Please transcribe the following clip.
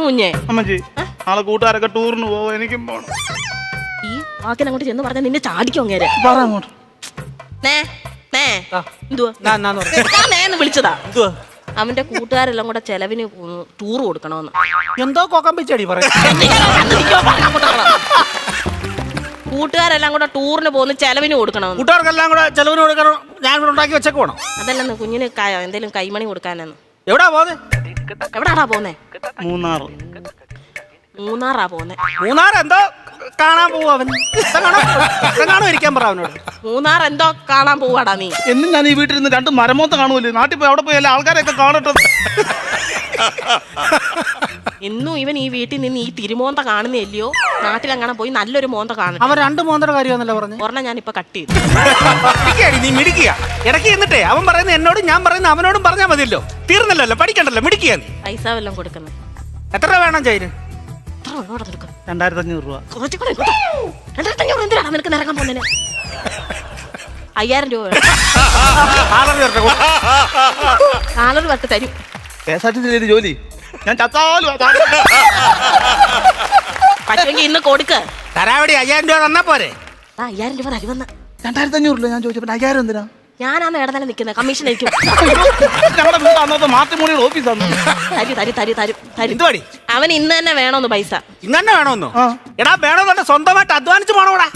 കുഞ്ഞേ അമ്മച്ചി നാളെ കൂട്ടുകാരൊക്കെ ടൂറിന് പോവാ എനിക്കും പോണം. ഈ വാക്കിന് അങ്ങോട്ട് ചെന്ന് പറഞ്ഞാൽ നിന്നെ ചാടിക്കും അങ്ങേരെ? പറ അങ്ങോട്ട്. നേ നേ. ആ. എന്തുവാ? ഞാൻ എന്നാന്ന് പറഞ്ഞു ഞാൻ നേന്ന് വിളിച്ചതാ. എന്തുവാ? അവന്റെ കൂട്ടുകാരെല്ലാം കൂടെ ചെലവിന് ടൂർ കൊടുക്കണമെന്ന് എന്തോ കൊക്കം പിച്ചടി പറയും. കൂട്ടുകാരെല്ലാം കൂടെ ടൂറിന് പോകുന്ന ചെലവിന് കൊടുക്കണമെന്ന് കൂട്ടുകാർക്കെല്ലാം കൂടെ ചെലവിന് കൊടുക്കണം? ഞാൻ ഇവിടെ ഉണ്ടാക്കി വെച്ചേക്ക് പോണം. അതല്ലെന്ന് കുഞ്ഞിന് എന്തെങ്കിലും എന്തേലും കൈമണി കൊടുക്കാനെന്ന്. എവിടാ പോന്നെ? എവിടാടാ പോന്നെ? മൂന്നാർ മൂന്നാറാ പോന്നെ. മൂന്നാർ എന്തോ കാണാൻ പോവും അവൻ. കാണാൻ ഇരിക്കാൻ പറ അവനോട്. മൂന്നാർ എന്തോ കാണാൻ പോവാടാ നീ. എന്നും ഞാൻ ഈ വീട്ടിൽ നിന്ന് രണ്ട് മരമോത്ത് കാണുമല്ലേ. നാട്ടിൽ പോയി അവിടെ പോയി എല്ലാ ആൾക്കാരെയൊക്കെ കാണട്ടെ? ഇന്നും ഇവൻ ഈ വീട്ടിൽ നിന്ന് ഈ തിരുമോന്ത കാണുന്നില്ലയോ നാട്ടിലെങ്ങനെ പോയി നല്ലൊരു മോന്ത കാണുന്നു അവൻ രണ്ട് മോന്തയുടെ കാര്യമാന്നല്ലേ പറഞ്ഞു? ഒരെണ്ണം ഞാൻ ഇപ്പൊ കട്ട് ചെയ്തു. നീ ഇടയ്ക്ക് എന്നിട്ടേ അവൻ പറയുന്ന എന്നോടും ഞാൻ പറയുന്ന അവനോടും പറഞ്ഞാൽ മതിയല്ലോ. തീർന്നല്ലോ പഠിക്കണ്ടല്ലോ മിടിക്കുക നീ. പൈസ വല്ലതും കൊടുക്കുന്നത്. എത്ര രൂപ വേണം ചൈന് എത്ര നിനക്ക്? രണ്ടായിരത്തി അഞ്ഞൂറ് രൂപ. കുറച്ചും കൂടെ ഇങ്ങോട്ട്. രണ്ടായിരത്തഞ്ഞൂറ് എന്തിനാണ് നിനക്ക് നിറങ്ങാൻ പോകുന്നതിന്? അയ്യായിരം രൂപ വേണം. ആളറി വരട്ടെ നാളൊരു വട്ട് തരും. കെ എസ് ആർ ടി സിയിലെ ജോലി? ഞാൻ ചത്താലും അതാ. പറ്റുമെങ്കിൽ ഇന്ന് കൊടുക്ക്. തരാവടി അയ്യായിരം രൂപ തന്നാ പോരെ. ആ അയ്യായിരം രൂപ തരുമെന്ന് രണ്ടായിരത്തി അഞ്ഞൂറ് രൂപ ഞാൻ ചോദിച്ചപ്പോൾ അയ്യായിരം എന്തിനാ? ഞാനാണ് ഇടനില നിൽക്കുന്നത് കമ്മീഷൻ ആയിരിക്കും ഞങ്ങളുടെ വീട് അന്നത്തെ മാട്രിമോണിയുടെ ഓഫീസ് ആണ് തരും തരും തരും തരും തരും. എന്തുവാടി? അവൻ ഇന്ന് തന്നെ വേണമെന്ന് പൈസ. ഇന്ന് തന്നെ വേണമെന്നോ എടാ വേണമെന്നുണ്ട് സ്വന്തമായിട്ട് അധ്വാനിച്ച് പോണോടാ.